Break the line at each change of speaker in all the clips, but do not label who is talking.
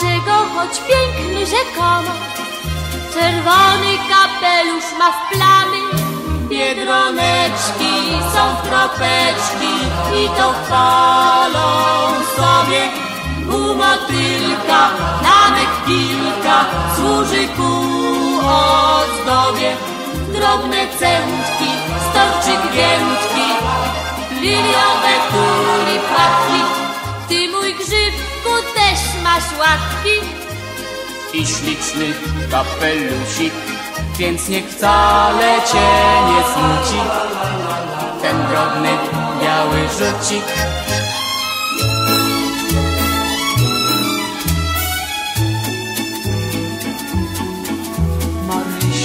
Dlaczego, choć piękny rzekomo, czerwony kapelusz ma w plamy? Biedroneczki
są w kropeczki i to chwalą sobie. U motylka
klamek
kilka
służy
ku ozdobie. Drobne
centki, storczyk więtki, liliowe tuli płatki. Ty mój grzybku też masz łatki.
i śliczny kapelusik, więc niech wcale cię nie smuci ten drobny biały rzucik.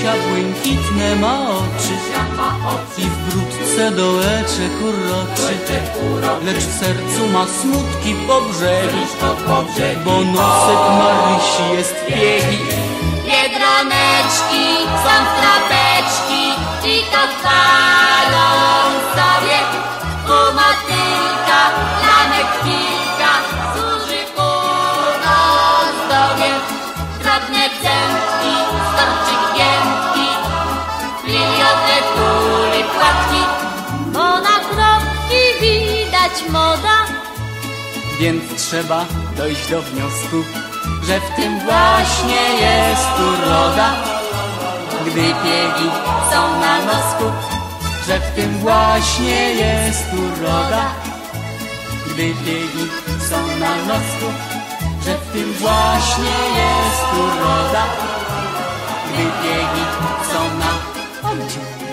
Marysia błękitne ma oczy i w brudce dołeczek uroczy, lecz w sercu ma smutki po brzegi, bo nosek Marysi jest piegi. Biedroneczki są w trapeczki
i to chwalą
Więc trzeba dojść do wniosku, że w tym właśnie jest uroda. Gdy piegi są na nosku, że w tym właśnie jest uroda. Gdy piegi są na nosku, że w tym właśnie jest uroda. Gdy piegi są na oddział.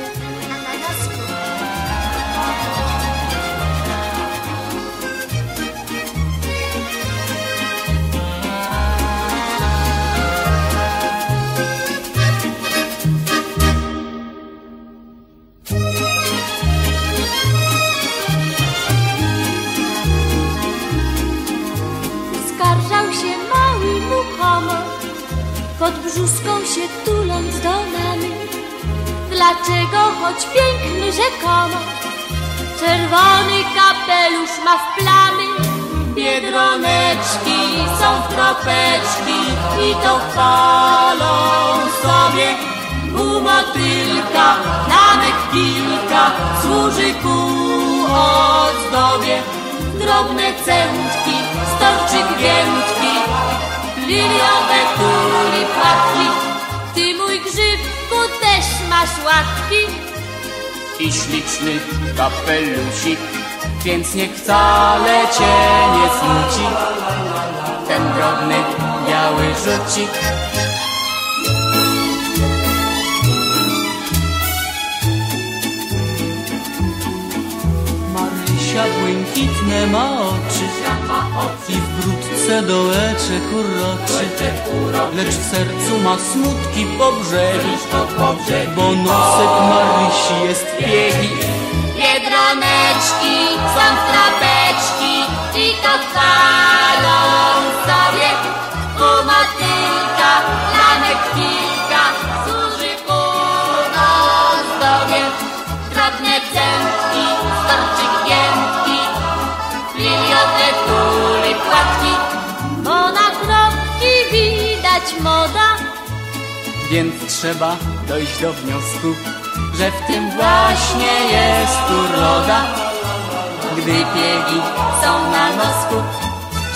Brzuską się tuląc do mamy. Dlaczego, choć piękny rzekomo, czerwony kapelusz ma w plamy? Biedroneczki
są w kropeczki i to chwalą sobie. U motylka
lamek
kilka służy ku ozdobie.
Drobne centki, storczyk więtki, liliowe tuli płatki. Ty mój grzybku też masz łatki.
i śliczny kapelusik, więc niech wcale cię nie smuci ten drobny biały rzucik. Marysia błękitne ma oczy i w brudce dołeczek uroczy, lecz w sercu ma smutki po brzegi, bo nosek Marysi jest piegi. Biedroneczki są w Więc trzeba dojść do wniosku, że w tym właśnie jest uroda. Gdy piegi są na nosku,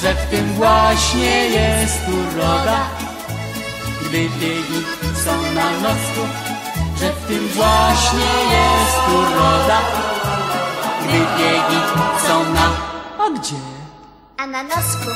że w tym właśnie jest uroda. Gdy piegi są na nosku, że w tym właśnie jest uroda. Gdy piegi są na... A gdzie? A
na nosku.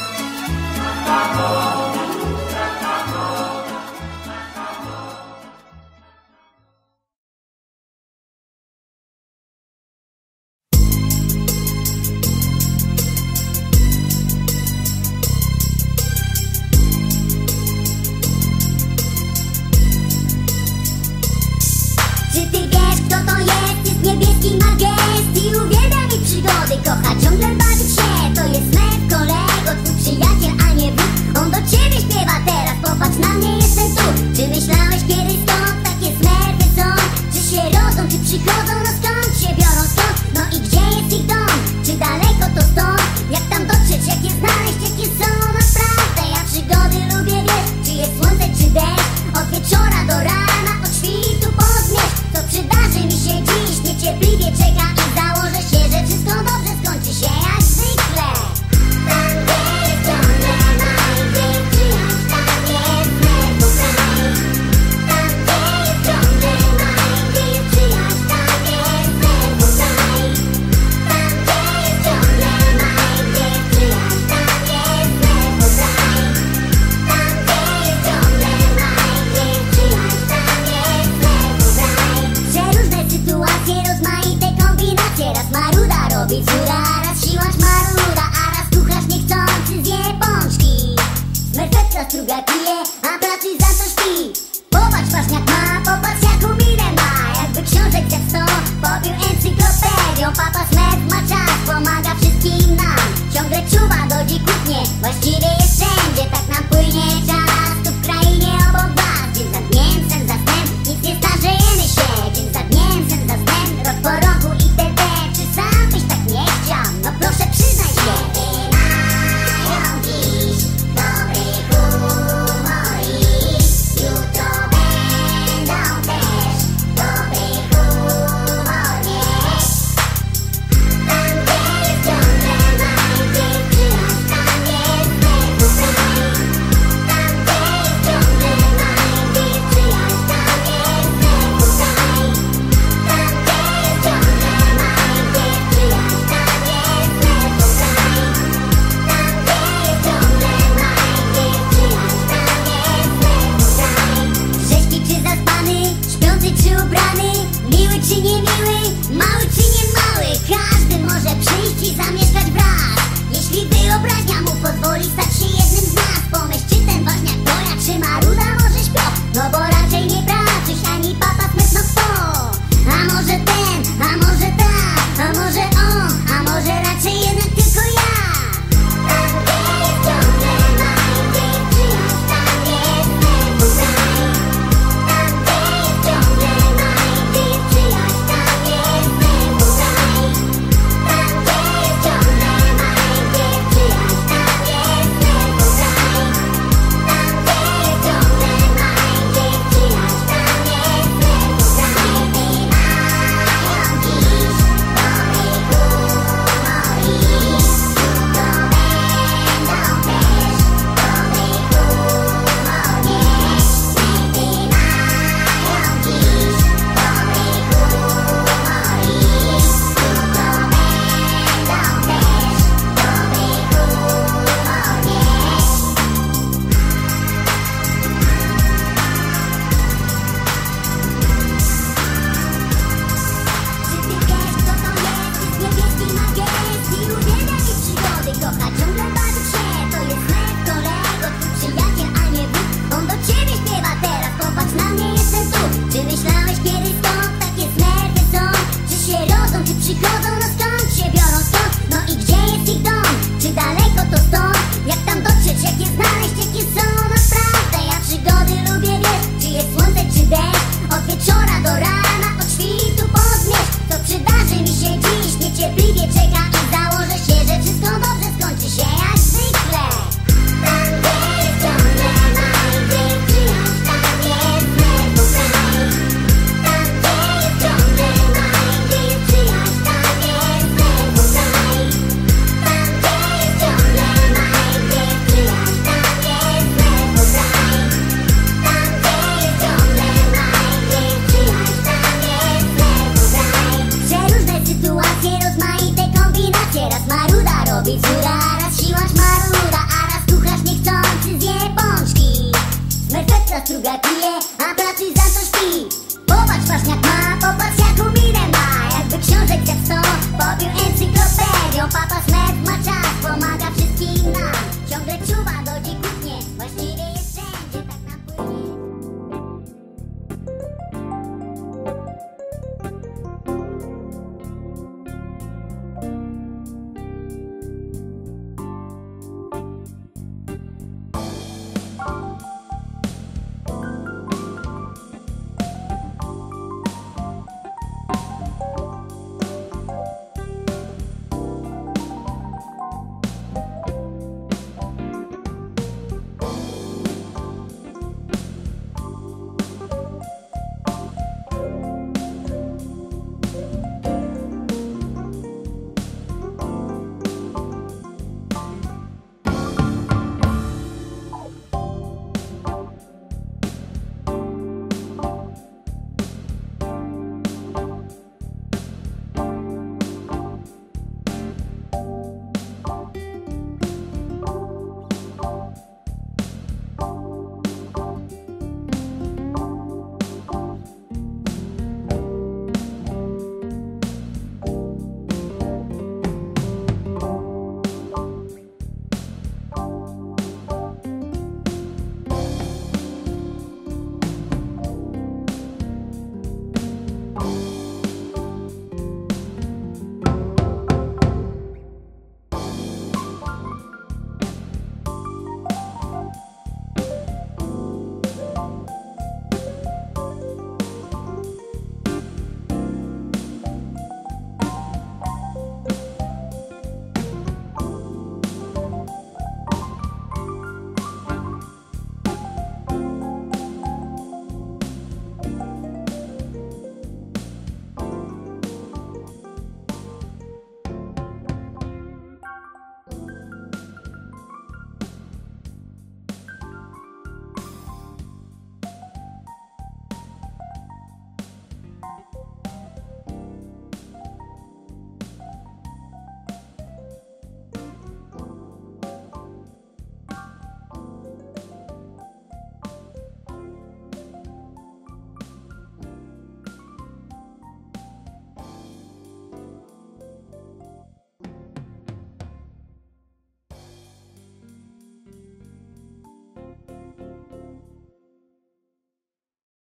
Jest niebieski magest i uwielbia mi przygody. Kocha ciągle że pije, a braci za coś pi Popatrz ważniak ma, popatrz jaką minę ma. Jakby książek ze sto, pobił encyklopedią. Papa Smet ma czas, pomaga wszystkim nam. Ciągle czuwa do dzikutnie, właściwie jest struga pije, a partyzan coś pi Popatrz ważniak ma, popatrz jak ruminę ma. Jakby książek ze sto, pobił encyklopedią Papa Smet ma czas, pomaga wszystkim nam. Ciągle czuwa